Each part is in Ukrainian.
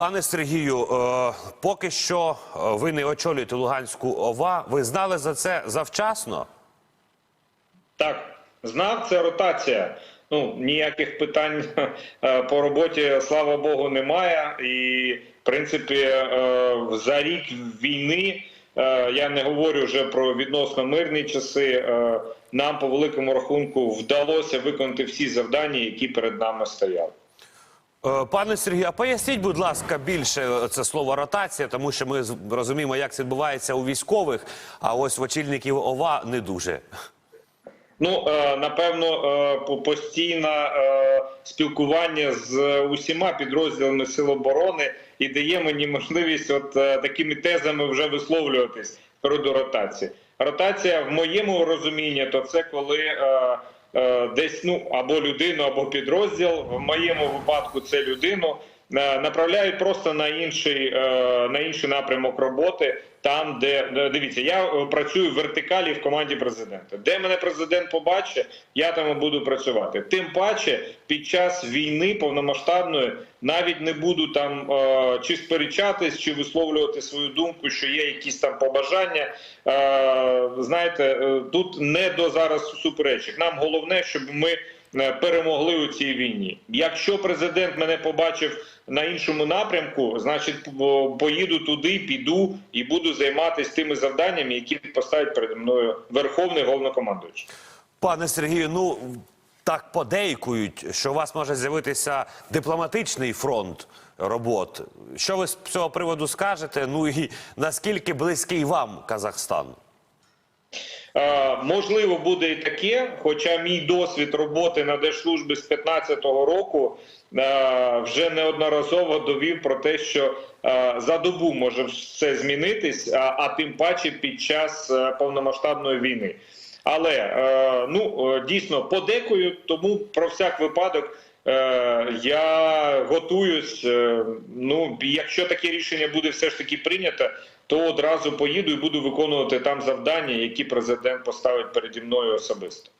Пане Сергію, е, поки що е, ви не очолюєте Луганську ОВА. Ви знали за це завчасно? Так, знав, це ротація. Ну, ніяких питань е, по роботі, слава Богу, немає. І, в принципі, за рік війни, я не говорю вже про відносно мирні часи, нам по великому рахунку вдалося виконати всі завдання, які перед нами стояли. Е, Пане Сергію, а поясніть, будь ласка, більше це слово ротація, тому що ми розуміємо, як це відбувається у військових, а ось в очільників ОВА не дуже. Ну е, напевно, е, постійне е, спілкування з усіма підрозділами Сил оборони і дає мені можливість, от е, такими тезами вже висловлюватись перед ротації. Ротація в моєму розумінні, то це коли е, е, десь ну або людину, або підрозділ. В моєму випадку це людину е, направляють просто на інший е, на інший напрямок роботи. Там, де дивіться, я е, працюю в вертикалі в команді президента. Де мене президент побачить, я там і буду працювати. Тим паче, під час війни повномасштабної навіть не буду там е, чи сперечатись, чи висловлювати свою думку, що є якісь там побажання. Е, знаєте, е, тут не до зараз суперечок. Нам головне, щоб ми е, перемогли у цій війні. Якщо президент мене побачив на іншому напрямку, значить поїду туди, піду і буду займатися тими завданнями, які поставить перед мною верховний головнокомандуючий. Пане Сергію, ну так подейкують, що у вас може з'явитися дипломатичний фронт робот. Що ви з цього приводу скажете? Ну і наскільки близький вам Казахстан? Е, можливо, буде і таке, хоча мій досвід роботи на держслужбі з 15-го року е, вже неодноразово довів про те, що е, за добу може все змінитись, а, а тим паче під час повномасштабної війни. Але ну дійсно подекую, тому про всяк випадок. Е, я готуюсь. е, Ну, якщо таке рішення буде все ж таки прийнято, то одразу поїду і буду виконувати там завдання, які президент поставить переді мною особисто.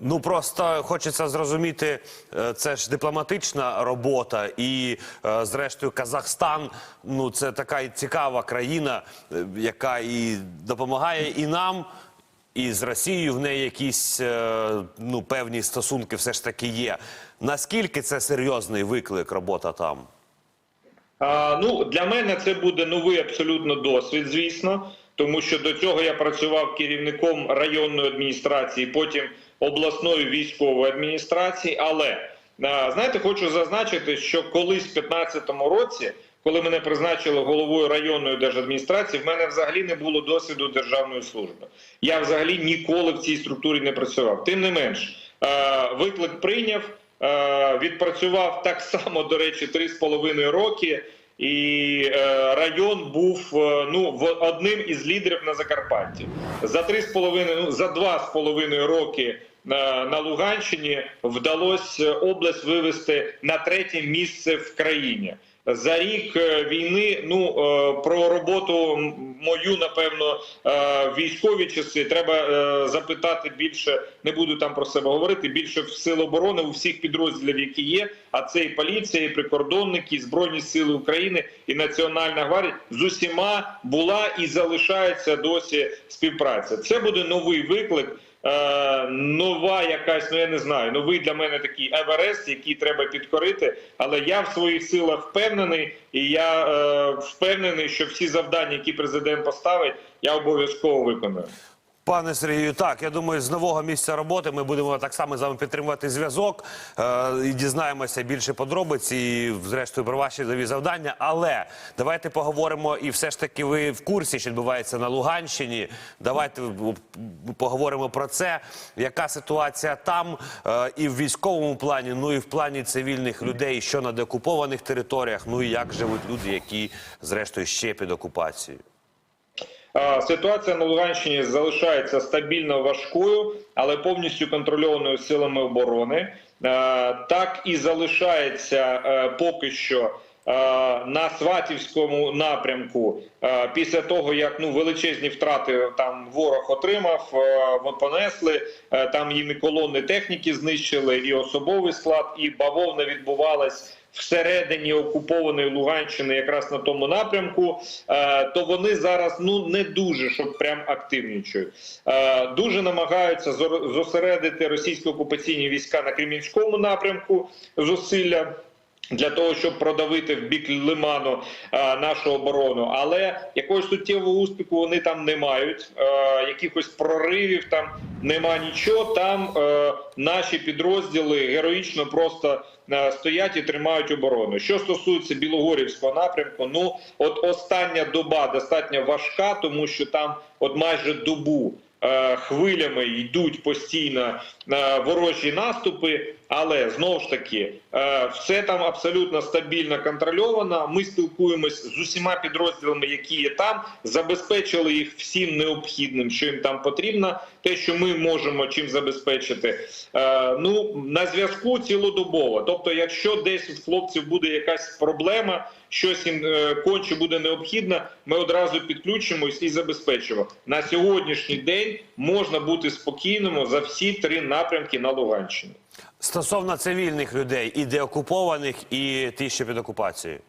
Ну просто хочеться зрозуміти, е, це ж дипломатична робота, і зрештою Казахстан ну це така цікава країна, яка і допомагає і нам, і з Росією в неї якісь е, ну певні стосунки все ж таки є. Наскільки це серйозний виклик робота там? А, ну для мене це буде новий абсолютно досвід, звісно, тому що до цього я працював керівником районної адміністрації, потім обласної військової адміністрації. Але знаєте, хочу зазначити, що колись в 2015 році, коли мене призначили головою районної держадміністрації, в мене взагалі не було досвіду державної служби. Я взагалі ніколи в цій структурі не працював. Тим не менш, виклик прийняв. Е, відпрацював так само, до речі, 3,5 роки. І е, район був е, ну одним із лідерів на Закарпатті за 3,5, ну за 2,5 роки на, на Луганщині вдалося область вивести на третє місце в країні. За рік е, війни, ну е, про роботу мою, напевно, е, військові часи треба запитати більше. Не буду там про себе говорити. Більше в сил оборони у всіх підрозділів, які є. А це і поліція, і прикордонники, і збройні сили України, і Національна гвардія з усіма була і залишається досі співпраця. Це буде новий виклик. Е, нова якась, ну я не знаю, новий для мене такий Еверест, який треба підкорити. Але я в своїх силах впевнений, і я е, впевнений, що всі завдання, які президент поставить, я обов'язково виконую. Пане Сергію, так я думаю, з нового місця роботи ми будемо так само з вами підтримувати зв'язок е, і дізнаємося більше подробиць і, зрештою, про ваші нові завдання. Але давайте поговоримо, і все ж таки ви в курсі, що відбувається на Луганщині. Давайте поговоримо про це. Яка ситуація там е, і в військовому плані, ну і в плані цивільних людей, що на деокупованих територіях, ну і як живуть люди, які зрештою ще під окупацією. Ситуація на Луганщині залишається стабільно важкою, але повністю контрольованою силами оборони. Так і залишається е, поки що на Сватівському напрямку, е, після того як ну величезні втрати там ворог отримав, е, понесли е, там їм і колони техніки знищили, і особовий склад, і бавовна відбувалась всередині окупованої Луганщини, якраз на тому напрямку, е, то вони зараз ну не дуже щоб прям активнічують. Е, Дуже намагаються зосередити російські окупаційні війська на Кремінському напрямку зусилля. Для того щоб продавити в бік лиману е, нашу оборону, але якогось суттєвого успіху вони там не мають. Е, якихось проривів там нема нічого. Там е, наші підрозділи героїчно просто е, стоять і тримають оборону. Що стосується Білогорівського напрямку, ну от остання доба достатньо важка, тому що там от майже добу. Е, Хвилями йдуть постійно ворожі наступи, але знову ж таки е, все там абсолютно стабільно контрольовано. Ми спілкуємось з усіма підрозділами, які є там, забезпечили їх всім необхідним, що їм там потрібно. Те, що ми можемо чим забезпечити. Е, Ну на зв'язку цілодобово. Тобто, якщо десь у хлопців буде якась проблема, щось їм конче буде необхідно, ми одразу підключимось і забезпечимо. На сьогоднішній день можна бути спокійними за всі три напрямки на Луганщині. Стосовно цивільних людей, і деокупованих, і ті, що під окупацією.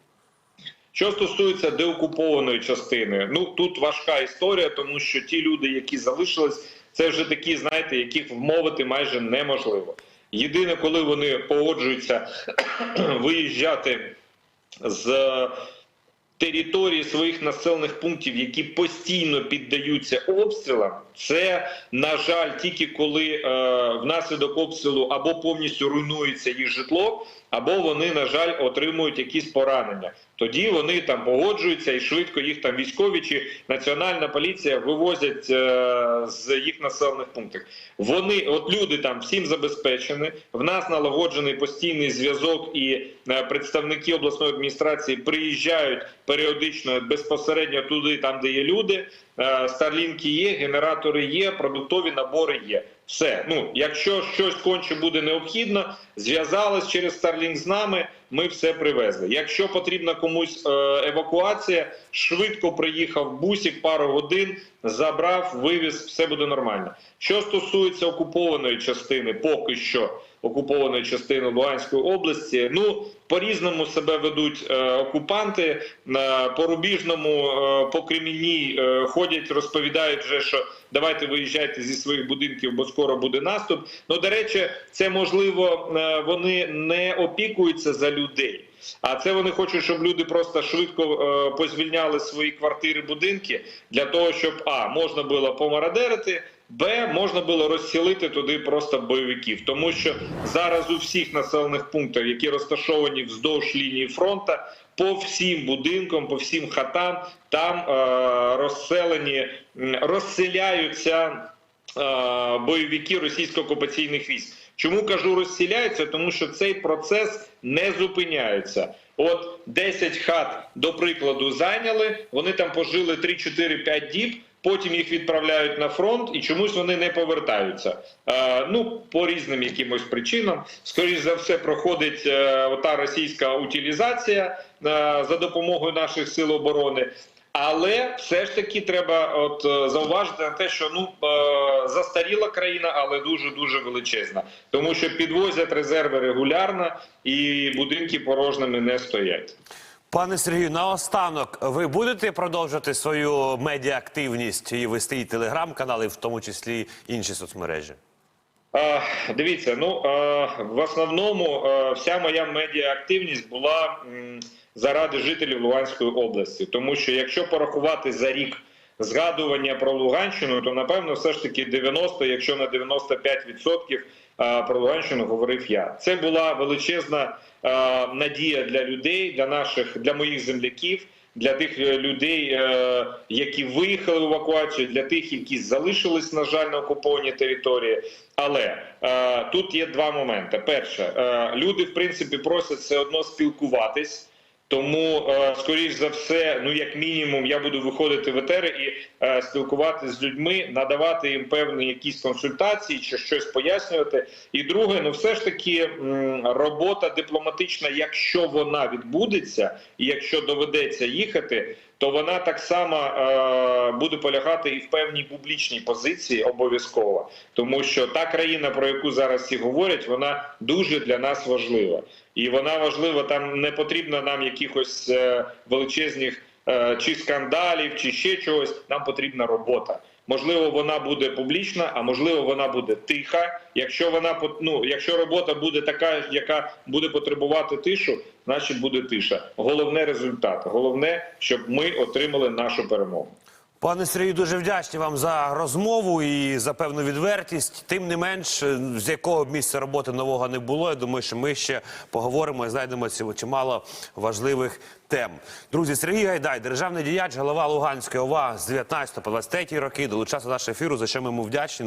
Що стосується деокупованої частини, ну тут важка історія, тому що ті люди, які залишились, це вже такі, знаєте, яких вмовити майже неможливо. Єдине, коли вони погоджуються виїжджати з території своїх населених пунктів, які постійно піддаються обстрілам, це на жаль, тільки коли е, внаслідок обстрілу або повністю руйнується їх житло, або вони, на жаль, отримують якісь поранення. Тоді вони там погоджуються і швидко їх там військові чи національна поліція вивозять е, з їх населених пунктів. Вони, от люди там всім забезпечені. В нас налагоджений постійний зв'язок, і е, представники обласної адміністрації приїжджають періодично безпосередньо туди, там де є люди. Е, Старлінки є, генератори є, продуктові набори є. Все, ну якщо щось конче буде необхідно, зв'язались через Starlink з нами. Ми все привезли. Якщо потрібна комусь е, евакуація, швидко приїхав бусик, пару годин, забрав, вивіз, все буде нормально. Що стосується окупованої частини, поки що окупованої частини Луганської області, ну по різному себе ведуть е, окупанти на порубіжному, е, по Кремінній е, ходять, розповідають вже, що давайте виїжджайте зі своїх будинків, бо скоро буде наступ. Ну до речі, це можливо е, вони не опікуються за людей. А це вони хочуть, щоб люди просто швидко е, позвільняли свої квартири, будинки для того, щоб а можна було помарадерити, б можна було розсілити туди просто бойовиків, тому що зараз у всіх населених пунктах, які розташовані вздовж лінії фронту, по всім будинкам, по всім хатам, там е, розселені розселяються е, бойовики російсько-окупаційних військ. Чому кажу розселяються? Тому що цей процес не зупиняється. От 10 хат, до прикладу, зайняли. Вони там пожили 3-4-5 діб. Потім їх відправляють на фронт, і чомусь вони не повертаються. Е, ну по різним якимось причинам. Скоріше за все, проходить е, ота російська утилізація е, за допомогою наших сил оборони. Але все ж таки треба от е, зауважити на те, що ну е, застаріла країна, але дуже дуже величезна, тому що підвозять резерви регулярно і будинки порожніми не стоять. Пане Сергію, наостанок, ви будете продовжувати свою медіаактивність і вести і телеграм-канали, в тому числі інші соцмережі? Е, Дивіться, ну е, в основному е, вся моя медіаактивність була м, заради жителів Луганської області, тому що якщо порахувати за рік згадування про Луганщину, то напевно все ж таки 90, якщо не 95% е, про Луганщину говорив я. Це була величезна надія для людей, для наших, для моїх земляків. Для тих е, людей, е, які виїхали в евакуацію, для тих, які залишились, на жаль, на окупованій території. Але е, тут є два моменти. Перше, люди, в принципі, просять все одно спілкуватись. Тому, е, скоріш за все, ну як мінімум, я буду виходити в етери і е, спілкуватися з людьми, надавати їм певні якісь консультації чи щось пояснювати. І друге, ну все ж таки робота дипломатична, якщо вона відбудеться, і якщо доведеться їхати, то вона так само е, буде полягати і в певній публічній позиції обов'язково, тому що та країна, про яку зараз всі говорять, вона дуже для нас важлива, і вона важлива. Там не потрібно нам якихось е, величезних е, чи скандалів, чи ще чогось. Нам потрібна робота. Можливо, вона буде публічна, а можливо, вона буде тиха. Якщо вона ну, якщо робота буде така, яка буде потребувати тишу, значить буде тиша. Головне результат. Головне, щоб ми отримали нашу перемогу. Пане Сергію, дуже вдячні вам за розмову і за певну відвертість. Тим не менш, з якого б місця роботи нового не було. Я думаю, що ми ще поговоримо і знайдемо чимало важливих тем. Друзі, Сергій Гайдай, державний діяч, голова Луганської ОВА з 19 по 23 роки, долучався до нашого ефіру, за що ми йому вдячні.